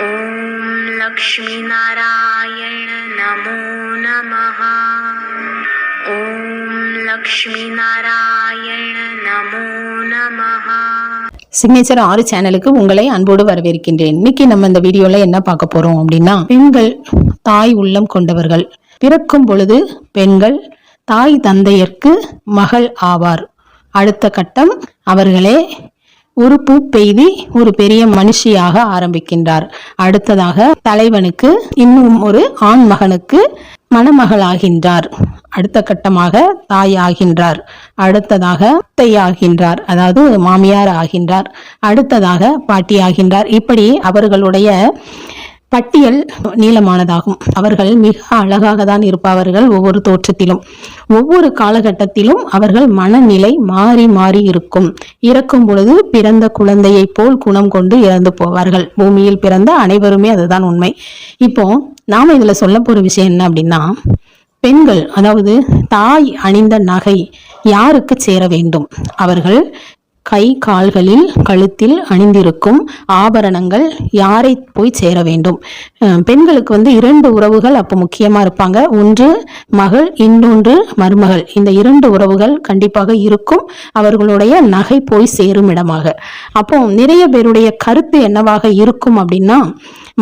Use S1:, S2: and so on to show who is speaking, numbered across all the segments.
S1: ॐ लक्ष्मीनारायण नमो नमः ॐ लक्ष्मीनारायण नमो नमः
S2: சிக்னேச்சர் ஆறு சேனலுக்கு உங்களை அன்போடு வரவேற்கின்றேன் இன்னைக்கு நம்ம இந்த வீடியோல என்ன பார்க்க போறோம் அப்படின்னா பெண்கள் தாய் உள்ளம் கொண்டவர்கள் பிறக்கும் பொழுது பெண்கள் தாய் தந்தையர்க்கு மகள் ஆவார் அடுத்த கட்டம் அவர்களே ஒரு பூ பெய்தி ஒரு பெரிய மனுஷியாக ஆரம்பிக்கின்றார். அடுத்ததாக தலைவனுக்கு இன்னும் ஒரு ஆண் மகனுக்கு மணமகளாகின்றார். அடுத்த கட்டமாக தாய் ஆகின்றார் அடுத்ததாக அத்தை ஆகின்றார் அதாவது மாமியார் ஆகின்றார். அடுத்ததாக பாட்டி ஆகின்றார் இப்படி அவர்களுடைய பட்டியல் நீளமானதாகும். அவர்கள் மிக அழகாக தான் இருப்பவர்கள் ஒவ்வொரு தோற்றத்திலும். ஒவ்வொரு காலகட்டத்திலும் அவர்கள் மனநிலை மாறி மாறி இருக்கும். இறக்கும் பொழுது பிறந்த குழந்தையைப் போல் குணம் கொண்டு இறந்து போவார்கள். பூமியில் பிறந்த அனைவருமே அதுதான் உண்மை. இப்போ நாம இதுல சொல்ல போற விஷயம் என்ன அப்படின்னா பெண்கள் அதாவது தாய் அணிந்த நகை யாருக்கு சேர வேண்டும்? அவர்கள் கை கால்களில் கழுத்தில் அணிந்திருக்கும் ஆபரணங்கள் யாரை போய் சேர வேண்டும்? பெண்களுக்கு வந்து இரண்டு உறவுகள் அப்போ முக்கியமாக இருப்பாங்க. ஒன்று மகள் இன்னொன்று மருமகள். இந்த இரண்டு உறவுகள் கண்டிப்பாக இருக்கும். அவர்களுடைய நகை போய் சேரும் இடமாக. அப்போ நிறைய பேருடைய கருத்து என்னவாக இருக்கும் அப்படின்னா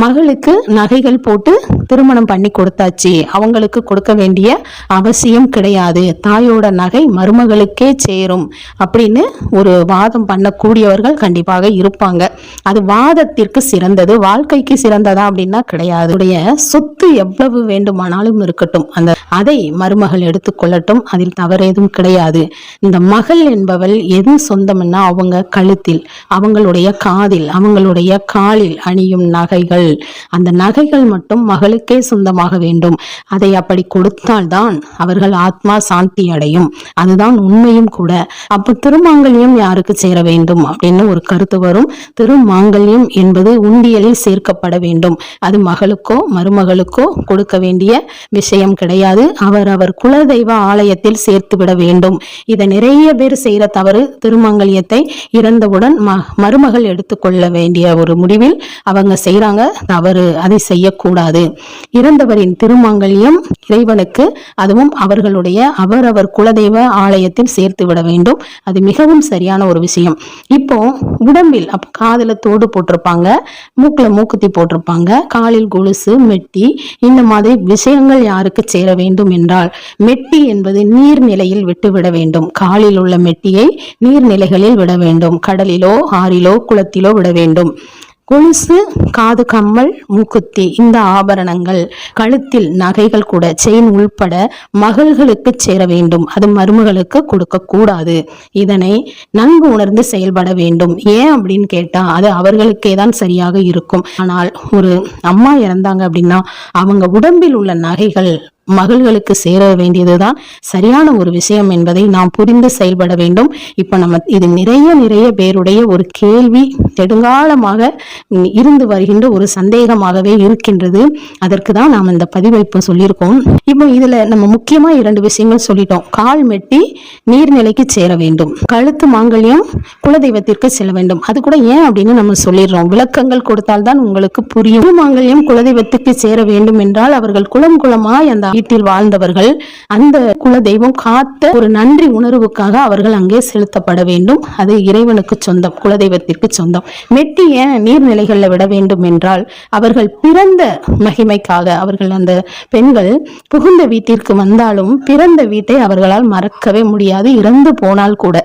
S2: மகளுக்கு நகைகள் போட்டு திருமணம் பண்ணி கொடுத்தாச்சு. அவங்களுக்கு கொடுக்க வேண்டிய அவசியம் கிடையாது. தாயோட நகை மருமகளுக்கே சேரும் அப்படின்னு ஒரு வாதம் பண்ணக்கூடியவர்கள் கண்டிப்பாக இருப்பாங்க. அது வாதத்திற்கு சிறந்தது வாழ்க்கைக்கு சிறந்ததா அப்படின்னா கிடையாது. உடைய சொத்து எவ்வளவு வேண்டுமானாலும் இருக்கட்டும். அந்த அதை மருமகள் எடுத்துக்கொள்ளட்டும். அதில் தவறு எதுவும் கிடையாது. இந்த மகள் என்பவள் எது சொந்தம்னா அவங்க கழுத்தில் அவங்களுடைய காதில் அவங்களுடைய காலில் அணியும் நகைகள். நகைகள் அந்த நகைகள் மட்டும் மகளுக்கே சொந்தமாக வேண்டும். அதை அப்படி கொடுத்தால்தான் அவர்கள் ஆத்மா சாந்தி அடையும். அதுதான் உண்மையும் கூட. அப்ப திருமாங்கல்யம் யாருக்கு சேர வேண்டும்? அப்படின்னு ஒரு கருத்து வரும். திருமாங்கல்யம் என்பது உண்டியலில் சேர்க்கப்பட வேண்டும். அது மகளுக்கோ மருமகளுக்கோ கொடுக்க வேண்டிய விஷயம் கிடையாது. அவர் அவர் குலதெய்வ ஆலயத்தில் சேர்த்து விட வேண்டும். இதை நிறைய பேர் செய்கிற தவறு திருமங்கல்யத்தை இறந்தவுடன் மருமகள் எடுத்துக்கொள்ள வேண்டிய ஒரு முடிவில் அவங்க செய்கிறாங்க தவறு அதை செய்யக்கூடாது. இறந்தவரின் திருமாங்கல்யம் இறைவனுக்கு அதுவும் அவர்களுடைய அவரவர் குலதெய்வ ஆலயத்தில் சேர்த்து விட வேண்டும். அது மிகவும் சரியான ஒரு விஷயம். இப்போ உடம்பில் அப்ப காதில் தோடு போட்டிருப்பாங்க மூக்குல மூக்குத்தி போட்டிருப்பாங்க காலில் கொலுசு மெட்டி இந்த மாதிரி விஷயங்கள் யாருக்கு சேர வேண்டும் என்றால் மெட்டி என்பது நீர்நிலையில் விட்டுவிட வேண்டும். காலில் உள்ள மெட்டியை நீர்நிலைகளில் விட வேண்டும். கடலிலோ ஆறிலோ குளத்திலோ விட வேண்டும். கொலுசு காது கம்மல் மூக்குத்தி இந்த ஆபரணங்கள் கழுத்தில் நகைகள் கூட செயின் உள்பட மகள்களுக்கு சேர வேண்டும். அது மருமகளுக்கு கொடுக்க கூடாது இதனை நன்கு உணர்ந்து செயல்பட வேண்டும். ஏன் அப்படின்னு கேட்டா அது அவர்களுக்கே தான் சரியாக இருக்கும். ஆனால் ஒரு அம்மா இறந்தாங்க அப்படின்னா அவங்க உடம்பில் உள்ள நகைகள் மகள்களுக்கு சேர வேண்டியதுதான் சரியான ஒரு விஷயம் என்பதை நாம் புரிந்து செயல்பட வேண்டும். இப்ப நம்ம இது நிறைய நிறைய பேருடைய ஒரு கேள்வி நெடுங்காலமாக இருந்து வருகின்ற ஒரு சந்தேகமாகவே இருக்கின்றது. அதற்கு தான் நாம் இந்த பதிவை இப்போ சொல்லியிருக்கோம். இப்போ இதுல நம்ம முக்கியமா இரண்டு விஷயங்கள் சொல்லிட்டோம். கால் மெட்டி நீர்நிலைக்கு சேர வேண்டும். கழுத்து மாங்கல்யம் குலதெய்வத்திற்கு செல்ல வேண்டும். அது கூட ஏன் அப்படின்னு நம்ம சொல்லிடுறோம். விளக்கங்கள் கொடுத்தால்தான் உங்களுக்கு புரியும். மாங்கல்யம் குலதெய்வத்துக்கு சேர வேண்டும் என்றால் அவர்கள் குலம் குளமாய் அந்த வீட்டில் வாழ்ந்தவர்கள் அந்த குல தெய்வம் காத்த ஒரு நன்றி உணர்வுக்காக அவர்கள் அங்கே செலுத்தப்பட வேண்டும். அது இறைவனுக்கு சொந்தம் குலதெய்வத்திற்கு சொந்தம். மெட்டி ஏன் நீர்நிலைகளில் விட வேண்டும் என்றால் அவர்கள் பிறந்த மகிமைக்காக அவர்கள் அந்த பெண்கள் புகுந்த வீட்டிற்கு வந்தாலும் பிறந்த வீட்டை அவர்களால் மறக்கவே முடியாது. இறந்து போனால் கூட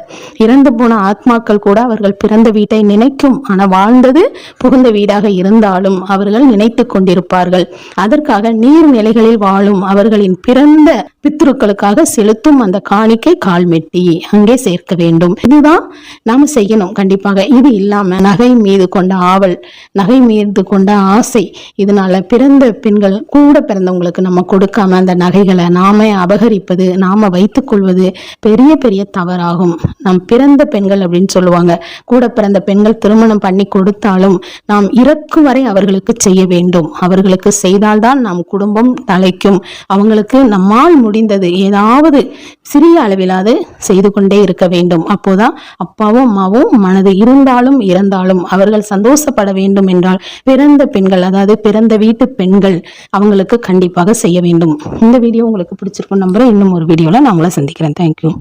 S2: இறந்து போன ஆத்மாக்கள் கூட அவர்கள் பிறந்த வீட்டை நினைக்கும். ஆனால் வாழ்ந்தது புகுந்த வீடாக இருந்தாலும் அவர்கள் நினைத்து கொண்டிருப்பார்கள். அதற்காக நீர்நிலைகளில் வாழும் அவர் அவர்களின் பிறந்த பித்ருக்களுக்காக செலுத்தும் அந்த காணிக்கை கால்மெட்டி அங்கே சேர்க்க வேண்டும். இதுதான் நாம செய்யணும். கண்டிப்பாக இது இல்லாம நகை மீது கொண்ட ஆவல் நகை மீது கொண்ட ஆசை இதனால பிறந்த பெண்கள் கூட பிறந்தவங்களுக்கு நம்ம கொடுக்காம அந்த நகைகளை நாம அபகரிப்பது நாம வைத்துக் கொள்வது பெரிய பெரிய தவறாகும். நம் பிறந்த பெண்கள் அப்படின்னு சொல்லுவாங்க. கூட பிறந்த பெண்கள் திருமணம் பண்ணி கொடுத்தாலும் நாம் இறக்கும் வரை அவர்களுக்கு செய்ய வேண்டும். அவர்களுக்கு செய்தால்தான் நம் குடும்பம் தலைக்கும். அவங்களுக்கு நம்மால் முடிந்தது. ஏதாவது சிறிய அளவிலாவது செய்து கொண்டே இருக்க வேண்டும். அப்போதான் அப்பாவும் அம்மாவும் மனது இருந்தாலும் இறந்தாலும் அவர்கள் சந்தோஷப்பட வேண்டும் என்றால் பிறந்த பெண்கள் அதாவது பிறந்த வீட்டு பெண்கள் அவங்களுக்கு கண்டிப்பாக செய்ய வேண்டும். இந்த வீடியோ உங்களுக்கு பிடிச்சிருக்கும் நம்புறேன். இன்னும் ஒரு வீடியோவில் நான் உங்களை சந்திக்கிறேன். தேங்க்யூ